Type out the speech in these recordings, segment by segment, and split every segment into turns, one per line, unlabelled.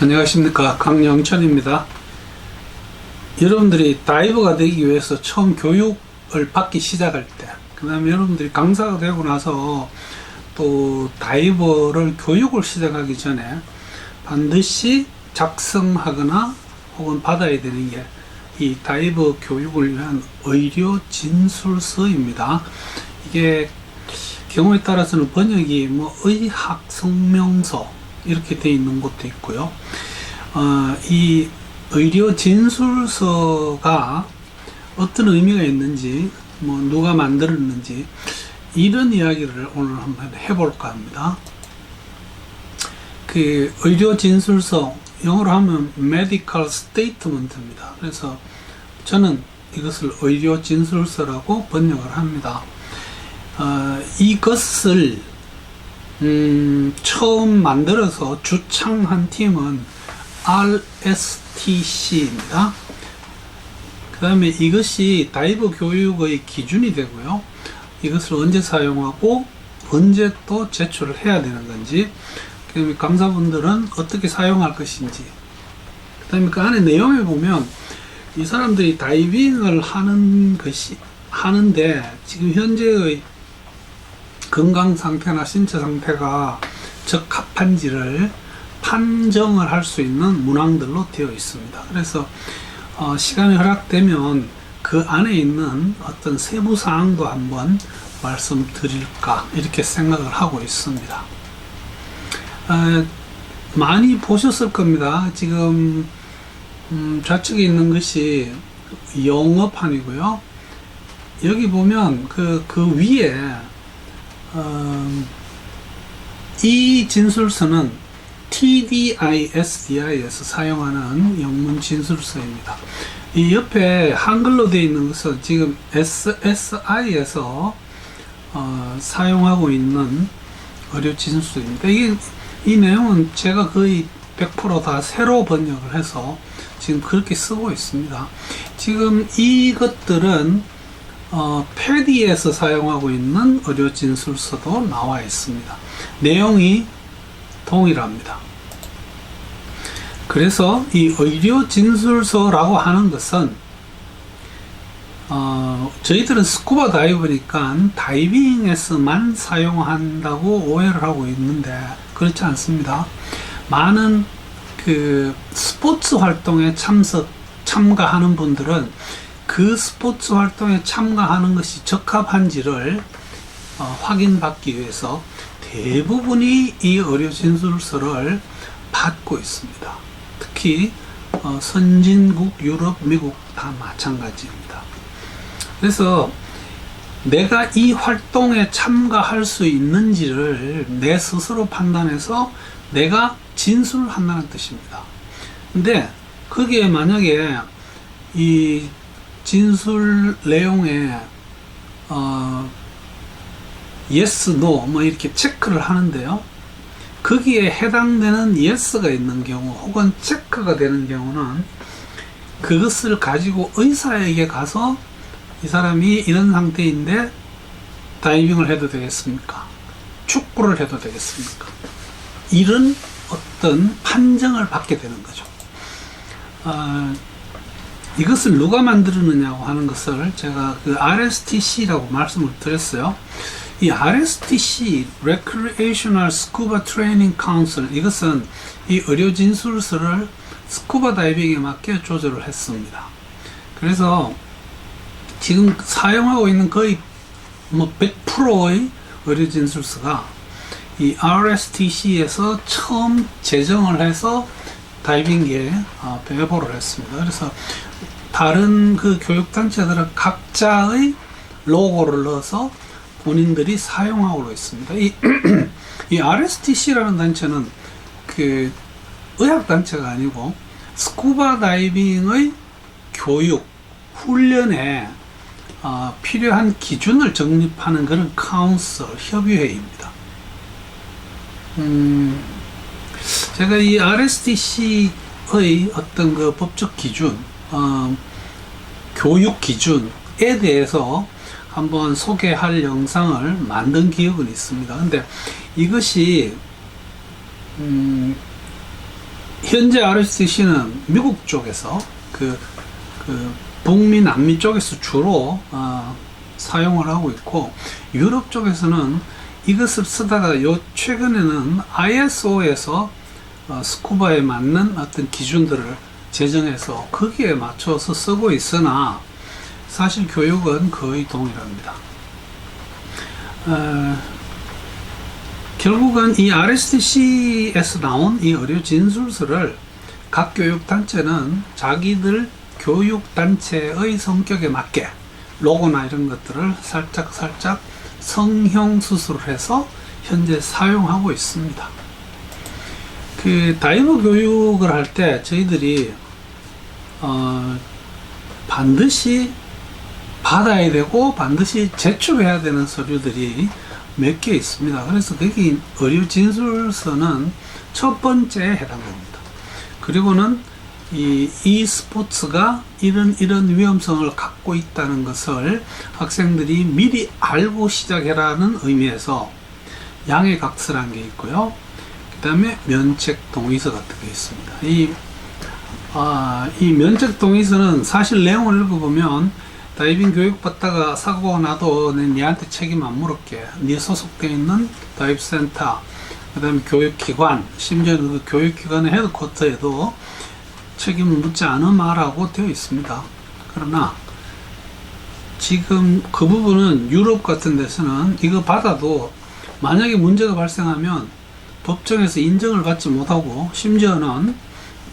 안녕하십니까. 강영천입니다. 여러분들이 다이버가 되기 위해서 처음 교육을 받기 시작할 때그 다음에 여러분들이 강사가 되고 나서 또 다이버를 교육을 시작하기 전에 반드시 작성하거나 혹은 받아야 되는 게 이 다이버 교육을 위한 의료 진술서입니다. 이게 경우에 따라서는 번역이 뭐 의학 성명서 이렇게 돼 있는 것도 있고요. 어, 이 의료 진술서가 어떤 의미가 있는지, 뭐 누가 만들었는지 이런 이야기를 오늘 한번 해볼까 합니다. 그 의료 진술서 영어로 하면 medical statement입니다. 그래서 저는 이것을 의료 진술서라고 번역을 합니다. 어, 이것을 음, 처음 만들어서 주창한 팀은 RSTC입니다. 그 다음에 이것이 다이버 교육의 기준이 되고요. 이것을 언제 사용하고 언제 또 제출을 해야 되는 건지, 그 다음에 강사분들은 어떻게 사용할 것인지, 그 다음에 그 안에 내용에 보면 이 사람들이 다이빙을 하는 것이, 하는데 지금 현재의 건강 상태나 신체 상태가 적합한지를 판정을 할 수 있는 문항들로 되어 있습니다. 그래서 어, 시간이 허락되면 그 안에 있는 어떤 세부 사항도 한번 말씀드릴까 이렇게 생각을 하고 있습니다. 어, 많이 보셨을 겁니다. 지금 음, 좌측에 있는 것이 영어판이고요. 여기 보면 그, 그 위에 어, 이 진술서는 TDISDI에서 사용하는 영문 진술서입니다. 이 옆에 한글로 되어 있는 것은 지금 SSI에서 어, 사용하고 있는 의료 진술서입니다. 이게 이 내용은 제가 거의 100%다 새로 번역을 해서 지금 그렇게 쓰고 있습니다. 지금 이것들은 어, 패디에서 사용하고 있는 의료 진술서도 나와 있습니다. 내용이 동일합니다. 그래서 이 의료 진술서라고 하는 것은 어, 저희들은 스쿠버 다이버니까 다이빙에서만 사용한다고 오해를 하고 있는데 그렇지 않습니다. 많은 그 스포츠 활동에 참석 참가하는 분들은 그 스포츠 활동에 참가하는 것이 적합한지를 어, 확인받기 위해서 대부분이 이 의료 진술서를 받고 있습니다. 특히 어, 선진국, 유럽, 미국 다 마찬가지입니다. 그래서 내가 이 활동에 참가할 수 있는지를 내 스스로 판단해서 내가 진술한다는 뜻입니다. 근데 거기에 만약에 이 진술 내용에 어, yes, no 뭐 이렇게 체크를 하는데요. 거기에 해당되는 yes가 있는 경우 혹은 체크가 되는 경우는 그것을 가지고 의사에게 가서 이 사람이 이런 상태인데 다이빙을 해도 되겠습니까? 축구를 해도 되겠습니까? 이런 어떤 판정을 받게 되는 거죠. 어, 이것을 누가 만들었느냐고 하는 것을 제가 그 RSTC라고 말씀을 드렸어요. 이 RSTC, Recreational Scuba Training Council, 이것은 이 의료 진술서를 스쿠버 다이빙에 맞게 조절을 했습니다. 그래서 지금 사용하고 있는 거의 뭐 100%의 의료 진술서가 이 RSTC에서 처음 제정을 해서 다이빙계에 어, 배포를 했습니다. 그래서 다른 그 교육단체들은 각자의 로고를 넣어서 본인들이 사용하고 있습니다. 이, 이 RSTC라는 단체는 그 의학단체가 아니고 스쿠바 다이빙의 교육, 훈련에 어, 필요한 기준을 정립하는 그런 카운슬, 협의회입니다. 음, 제가 이 RSTC의 어떤 그 법적 기준, 어, 교육 기준에 대해서 한번 소개할 영상을 만든 기억은 있습니다. 근데 이것이 음, 현재 RSC는 미국 쪽에서 그, 그 북미 남미 쪽에서 주로 어, 사용을 하고 있고 유럽 쪽에서는 이것을 쓰다가 요 최근에는 ISO에서 어, 스쿠바에 맞는 어떤 기준들을 제정해서 거기에 맞춰서 쓰고 있으나 사실 교육은 거의 동일합니다. 어, 결국은 이 RSTC에서 나온 이 의료 진술서를 각 교육단체는 자기들 교육단체의 성격에 맞게 로고나 이런 것들을 살짝 살짝 성형 수술을 해서 현재 사용하고 있습니다. 그 다이버 교육을 할 때 저희들이 어, 반드시 받아야 되고 반드시 제출해야 되는 서류들이 몇 개 있습니다. 그래서 거기 의료 진술서는 첫 번째에 해당됩니다. 그리고는 이 e스포츠가 이런 이런 위험성을 갖고 있다는 것을 학생들이 미리 알고 시작해라는 의미에서 양해각서라는 게 있고요. 그 다음에 면책 동의서 같은 게 있습니다. 이, 아, 이 면책 동의서는 사실 내용을 읽어보면 다이빙 교육 받다가 사고가 나도 내 니한테 책임 안 물을게. 네 소속돼 있는 다이브 센터, 그 다음에 교육기관, 심지어 그 교육기관의 헤드쿼터에도 책임을 묻지 않음하라고 되어 있습니다. 그러나 지금 그 부분은 유럽 같은 데서는 이거 받아도 만약에 문제가 발생하면 법정에서 인정을 받지 못하고 심지어는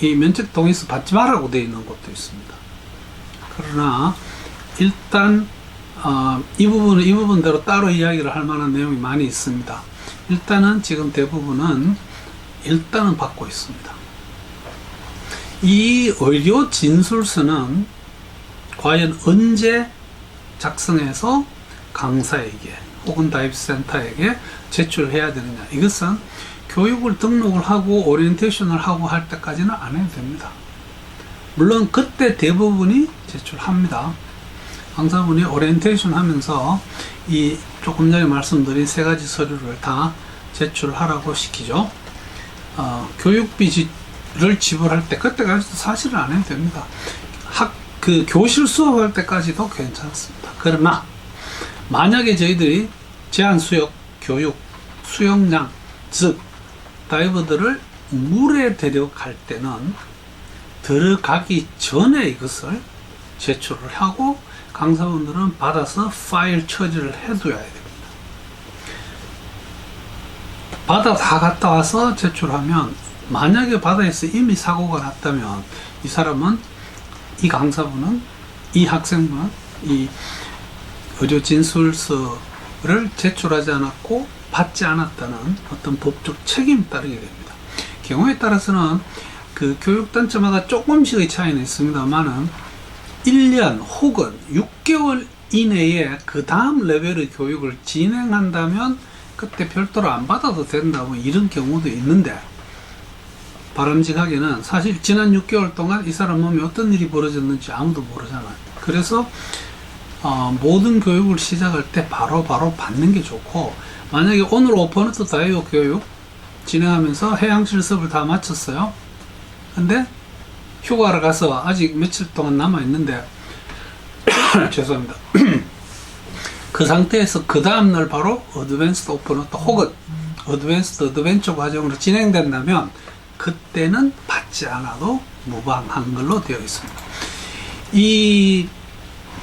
이 면책 동의서 받지 말라고 되어 있는 곳도 있습니다. 그러나 일단 어, 이 부분은 이 부분대로 따로 이야기를 할 만한 내용이 많이 있습니다. 일단은 지금 대부분은 일단은 받고 있습니다. 이 의료 진술서는 과연 언제 작성해서 강사에게 혹은 다이브센터에게 제출해야 되느냐 이것은 교육을 등록을 하고 오리엔테이션을 하고 할 때까지는 안 해도 됩니다. 물론 그때 대부분이 제출합니다. 강사분이 오리엔테이션 하면서 이 조금 전에 말씀드린 세 가지 서류를 다 제출하라고 시키죠. 어, 교육비를 지불할 때 그때까지도 사실은 안 해도 됩니다. 학, 그 교실 수업할 때까지도 괜찮습니다. 그러나 만약에 저희들이 제한 수역 교육 수영장 즉 다이버들을 물에 데려갈 때는 들어가기 전에 이것을 제출을 하고 강사분들은 받아서 파일 처리를 해둬야 됩니다. 바다 다 갔다 와서 제출하면 만약에 바다에서 이미 사고가 났다면 이 사람은 이 강사분은 이 학생분은 이 의료 진술서를 제출하지 않았고 받지 않았다는 어떤 법적 책임이 따르게 됩니다. 경우에 따라서는 그 교육 단체마다 조금씩의 차이는 있습니다만은 1년 혹은 6개월 이내에 그 다음 레벨의 교육을 진행한다면 그때 별도로 안 받아도 된다 뭐 이런 경우도 있는데 바람직하게는 사실 지난 6개월 동안 이 사람 몸에 어떤 일이 벌어졌는지 아무도 모르잖아요. 그래서 어, 모든 교육을 시작할 때 바로 바로 받는 게 좋고 만약에 오늘 오퍼너트 다이오 교육 진행하면서 해양 실습을 다 마쳤어요. 근데 휴가를 가서 아직 며칠 동안 남아 있는데 죄송합니다. 그 상태에서 그 다음날 바로 어드밴스드 오픈어터 혹은 어드밴스드 어드벤처 과정으로 진행된다면 그때는 받지 않아도 무방한 걸로 되어 있습니다. 이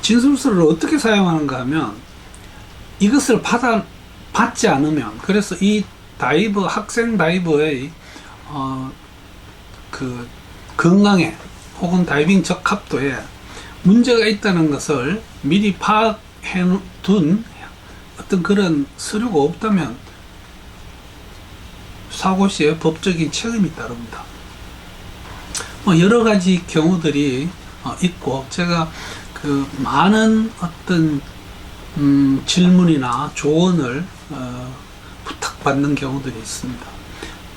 진술서를 어떻게 사용하는가 하면 이것을 받아 받지 않으면 그래서 이 다이버 학생 다이버의 어, 그 건강에 혹은 다이빙 적합도에 문제가 있다는 것을 미리 파악해 둔 어떤 그런 서류가 없다면 사고 시에 법적인 책임이 따릅니다. 뭐 여러 가지 경우들이 어, 있고 제가 그 많은 어떤 음, 질문이나 조언을 어, 부탁받는 경우들이 있습니다.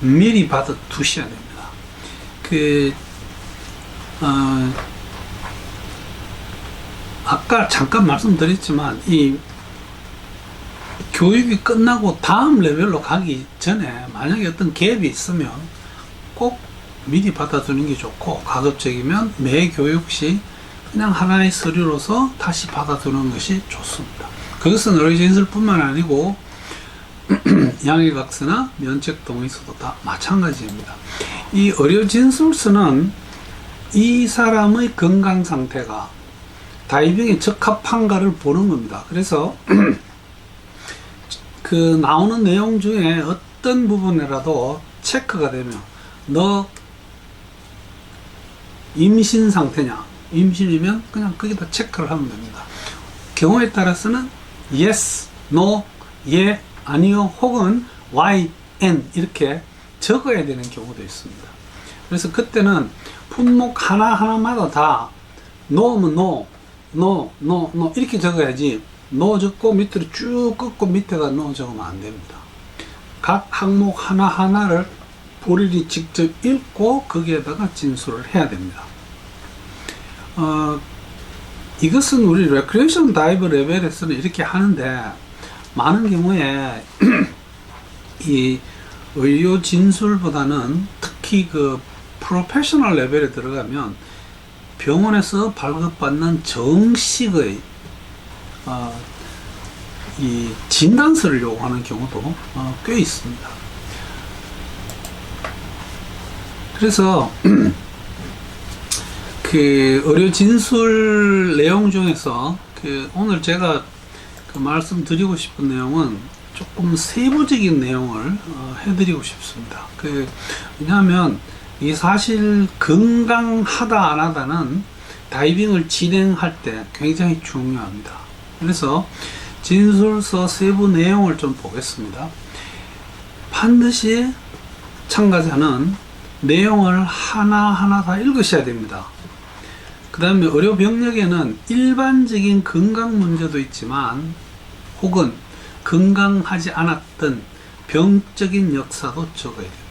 미리 받아 두셔야 됩니다. 그 어, 아까 잠깐 말씀드렸지만 이 교육이 끝나고 다음 레벨로 가기 전에 만약에 어떤 갭이 있으면 꼭 미리 받아두는 게 좋고 가급적이면 매 교육 시 그냥 하나의 서류로서 다시 받아두는 것이 좋습니다. 그것은 의료진술뿐만 아니고 양해각서나 면책 동의서도 다 마찬가지입니다. 이 의료진술서는 이 사람의 건강 상태가 다이빙에 적합한가를 보는 겁니다. 그래서 그 나오는 내용 중에 어떤 부분이라도 체크가 되면 너 임신 상태냐 임신이면 그냥 거기다 체크를 하면 됩니다. 경우에 따라서는 yes, no, 예, 아니요 혹은 y, n 이렇게 적어야 되는 경우도 있습니다. 그래서 그때는 품목 하나하나마다 다 no면 no, no, no, 이렇게 적어야지 no 적고 밑으로 쭉 긋고 밑에다 no 적으면 안 됩니다. 각 항목 하나하나를 본인이 직접 읽고 거기에다가 진술을 해야 됩니다. 어, 이것은 우리 레크레이션 다이브 레벨에서는 이렇게 하는데 많은 경우에 이 의료 진술보다는 특히 그 프로페셔널 레벨에 들어가면 병원에서 발급받는 정식의 어, 이 진단서를 요구하는 경우도 어, 꽤 있습니다. 그래서 그 의료 진술 내용 중에서 그 오늘 제가 그 말씀드리고 싶은 내용은 조금 세부적인 내용을 어, 해드리고 싶습니다. 그 왜냐하면 이 사실 건강하다 안 하다는 다이빙을 진행할 때 굉장히 중요합니다. 그래서 진술서 세부 내용을 좀 보겠습니다. 반드시 참가자는 내용을 하나하나 다 읽으셔야 됩니다. 그 다음에 의료 병력에는 일반적인 건강 문제도 있지만 혹은 건강하지 않았던 병적인 역사도 적어야 됩니다.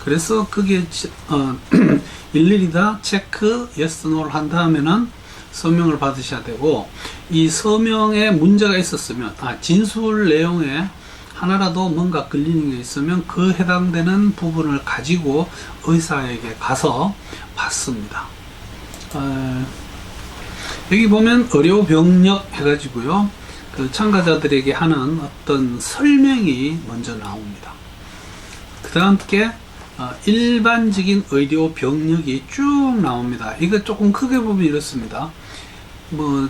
그래서 그게 어, 일일이 다 체크 노를 한 다음에는 서명을 받으셔야 되고 이 서명에 문제가 있었으면 아 진술 내용에 하나라도 뭔가 걸리는 게 있으면 그 해당되는 부분을 가지고 의사에게 가서 받습니다. 어, 여기 보면 의료 병력 해가지고요. 그 참가자들에게 하는 어떤 설명이 먼저 나옵니다. 그 다음 게 어, 일반적인 의료 병력이 쭉 나옵니다. 이거 조금 크게 보면 이렇습니다. 뭐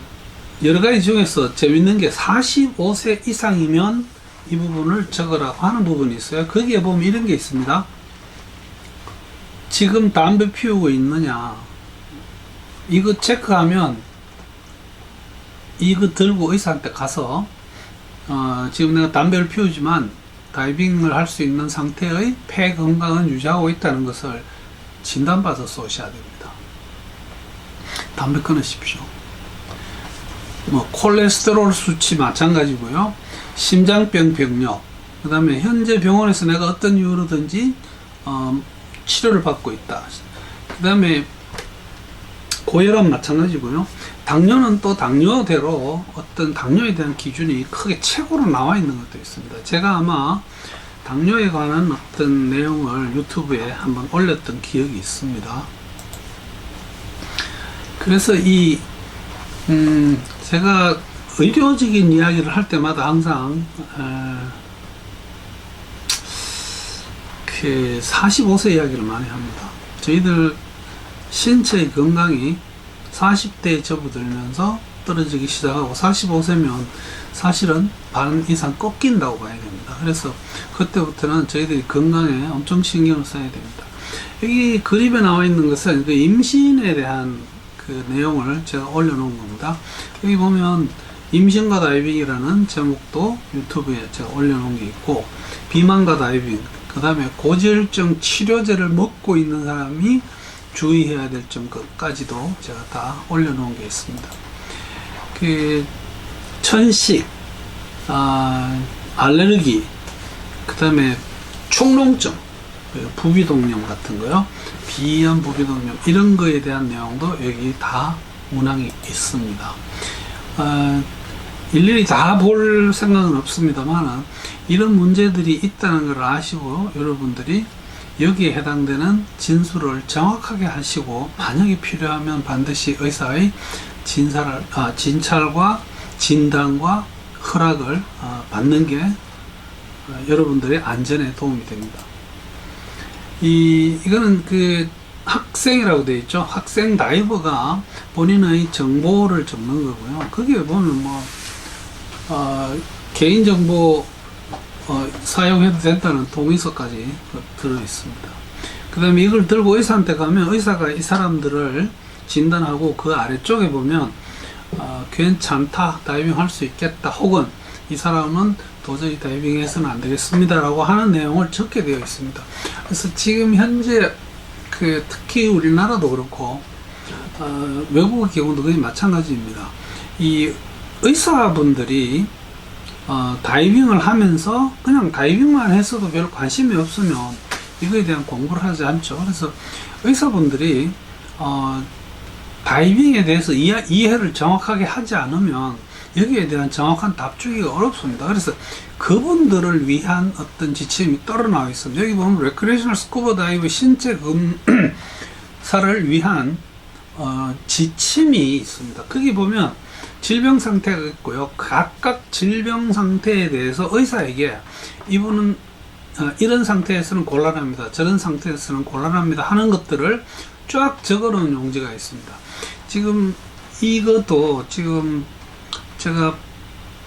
여러 가지 중에서 재밌는 게 45세 이상이면 이 부분을 적으라고 하는 부분이 있어요. 거기에 보면 이런 게 있습니다. 지금 담배 피우고 있느냐? 이거 체크하면 이거 들고 의사한테 가서 어, 지금 내가 담배를 피우지만 다이빙을 할 수 있는 상태의 폐 건강은 유지하고 있다는 것을 진단받아 쏘셔야 됩니다. 담배 끊으십시오. 뭐 콜레스테롤 수치 마찬가지고요. 심장병 병력, 그 다음에 현재 병원에서 내가 어떤 이유로든지 어, 치료를 받고 있다. 그 다음에 고혈압 마찬가지고요. 당뇨는 또 당뇨대로 어떤 당뇨에 대한 기준이 크게 책으로 나와 있는 것도 있습니다. 제가 아마 당뇨에 관한 어떤 내용을 유튜브에 한번 올렸던 기억이 있습니다. 그래서 이, 음, 제가 의료적인 이야기를 할 때마다 항상, 에, 그 45세 이야기를 많이 합니다. 저희들 신체의 건강이 40대에 접어들면서 떨어지기 시작하고 45세면 사실은 반 이상 꺾인다고 봐야 됩니다. 그래서 그때부터는 저희들이 건강에 엄청 신경을 써야 됩니다. 여기 그림에 나와 있는 것은 그 임신에 대한 그 내용을 제가 올려놓은 겁니다. 여기 보면 임신과 다이빙이라는 제목도 유튜브에 제가 올려놓은 게 있고 비만과 다이빙, 그 다음에 고지혈증 치료제를 먹고 있는 사람이 주의해야 될 점까지도 제가 다 올려놓은 게 있습니다. 그 천식, 아, 알레르기, 그 다음에 축농증, 그 부비동염 같은 거요, 비염, 부비동염 이런 거에 대한 내용도 여기 다 문항이 있습니다. 아, 일일이 다 볼 생각은 없습니다만 이런 문제들이 있다는 걸 아시고 여러분들이 여기에 해당되는 진술을 정확하게 하시고 만약에 필요하면 반드시 의사의 진찰, 아, 진찰과 진단과 허락을 아, 받는 게 어, 여러분들의 안전에 도움이 됩니다. 이 이거는 그 학생이라고 되어 있죠. 학생 다이버가 본인의 정보를 적는 거고요. 거기에 보면 뭐 어, 개인 정보 어, 사용해도 된다는 동의서까지 들어 있습니다. 그 다음에 이걸 들고 의사한테 가면 의사가 이 사람들을 진단하고 그 아래쪽에 보면 어, 괜찮다 다이빙 할 수 있겠다 혹은 이 사람은 도저히 다이빙해서는 안 되겠습니다 라고 하는 내용을 적게 되어 있습니다. 그래서 지금 현재 그 특히 우리나라도 그렇고 어, 외국의 경우도 거의 마찬가지입니다. 이 의사분들이 어, 다이빙을 하면서 그냥 다이빙만 했어도 별 관심이 없으면 이거에 대한 공부를 하지 않죠. 그래서 의사분들이 어, 다이빙에 대해서 이해, 이해를 정확하게 하지 않으면 여기에 대한 정확한 답 주기가 어렵습니다. 그래서 그분들을 위한 어떤 지침이 떨어 나와 있습니다. 여기 보면 레크레이셔널 스쿠버 다이브 신체 검사를 위한 어, 지침이 있습니다. 거기 보면 질병 상태가 있고요. 각각 질병 상태에 대해서 의사에게 이분은 어, 이런 상태에서는 곤란합니다. 저런 상태에서는 곤란합니다. 하는 것들을 쫙 적어놓은 용지가 있습니다. 지금 이것도 지금 제가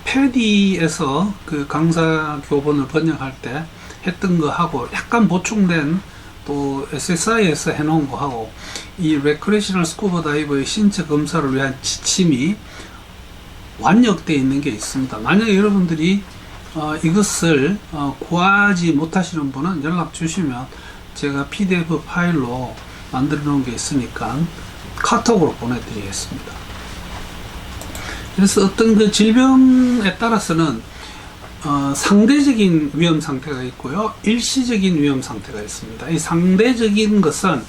패디에서 그 강사 교본을 번역할 때 했던 거 하고 약간 보충된 또 SSI에서 해놓은 거 하고 이 레크레이셔널 스쿠버 다이버의 신체 검사를 위한 지침이 완역되어 있는 게 있습니다. 만약 여러분들이 어, 이것을 어, 구하지 못하시는 분은 연락 주시면 제가 PDF 파일로 만들어 놓은 게 있으니까 카톡으로 보내드리겠습니다. 그래서 어떤 그 질병에 따라서는 어, 상대적인 위험 상태가 있고요, 일시적인 위험 상태가 있습니다. 이 상대적인 것은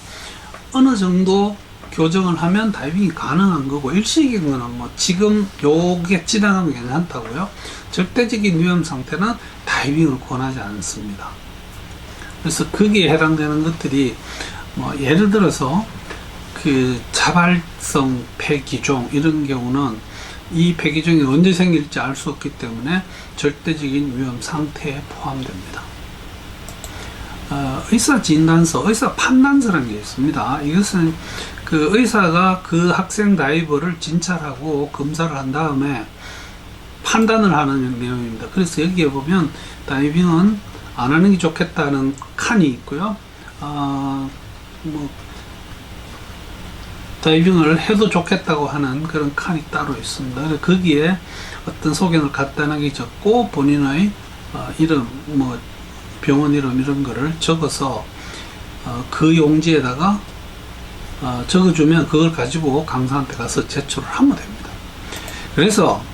어느 정도 교정을 하면 다이빙이 가능한 거고 일시적인 거는 뭐 지금 요게 지나가면 괜찮다고요. 절대적인 위험 상태는 다이빙을 권하지 않습니다. 그래서 거기에 해당되는 것들이 뭐 예를 들어서 그 자발성 폐기종 이런 경우는 이 폐기종이 언제 생길지 알 수 없기 때문에 절대적인 위험 상태에 포함됩니다. 어, 의사 진단서, 의사 판단서라는 게 있습니다. 이것은 그 의사가 그 학생 다이버를 진찰하고 검사를 한 다음에 판단을 하는 내용입니다. 그래서 여기에 보면 다이빙은 안 하는 게 좋겠다는 칸이 있고요. 어, 뭐 다이빙을 해도 좋겠다고 하는 그런 칸이 따로 있습니다. 거기에 어떤 소견을 간단하게 적고 본인의 어, 이름, 뭐 병원 이름 이런 거를 적어서 어, 그 용지에다가 어, 적어주면 그걸 가지고 강사한테 가서 제출을 하면 됩니다. 그래서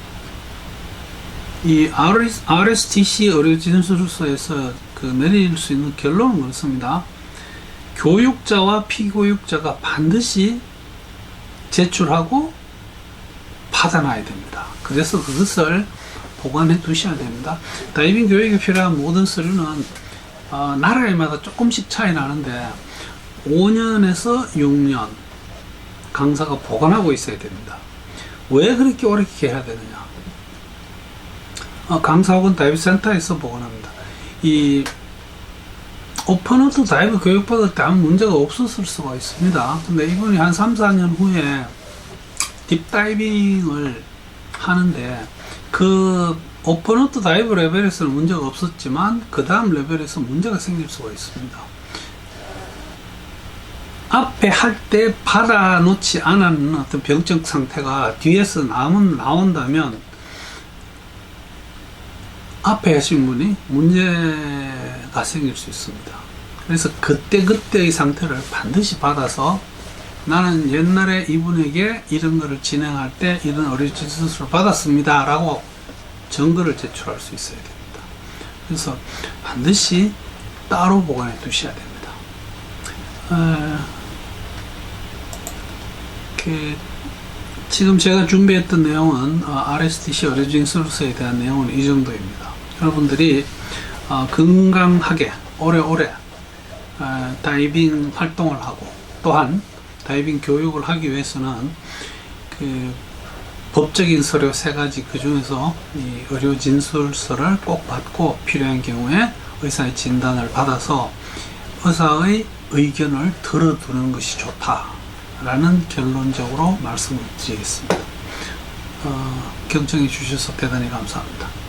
이 RS, RSTC 의료진술서에서 그 내릴 수 있는 결론은 그렇습니다. 교육자와 피교육자가 반드시 제출하고 받아놔야 됩니다. 그래서 그것을 보관해 두셔야 됩니다. 다이빙 교육에 필요한 모든 서류는 어, 나라마다 조금씩 차이 나는데 5년에서 6년 강사가 보관하고 있어야 됩니다. 왜 그렇게 오래 해야 되느냐? 어, 강사 혹은 다이빙 센터에서 보관합니다. 이 오픈워터 다이브 교육받을 때 아무 문제가 없었을 수가 있습니다. 근데 이분이 한 3, 4년 후에 딥다이빙을 하는데 그 오픈워터 다이브 레벨에서는 문제가 없었지만 그 다음 레벨에서 문제가 생길 수가 있습니다. 앞에 할 때 받아놓지 않은 어떤 병적 상태가 뒤에서 나온, 나온다면 앞에 하신 분이 문제가 생길 수 있습니다. 그래서 그때 그때의 상태를 반드시 받아서 나는 옛날에 이분에게 이런 거를 진행할 때 이런 의료진 수술을 받았습니다. 라고 증거를 제출할 수 있어야 됩니다. 그래서 반드시 따로 보관해 두셔야 됩니다. 어, 그 지금 제가 준비했던 내용은 어, RSTC 의료진 수술에 대한 내용은 이 정도입니다. 여러분들이 어, 건강하게 오래오래 어, 어, 다이빙 활동을 하고 또한 다이빙 교육을 하기 위해서는 그 법적인 서류 세 가지 그 중에서 이 의료 진술서를 꼭 받고 필요한 경우에 의사의 진단을 받아서 의사의 의견을 들어두는 것이 좋다 라는 결론적으로 말씀을 드리겠습니다. 어, 경청해 주셔서 대단히 감사합니다.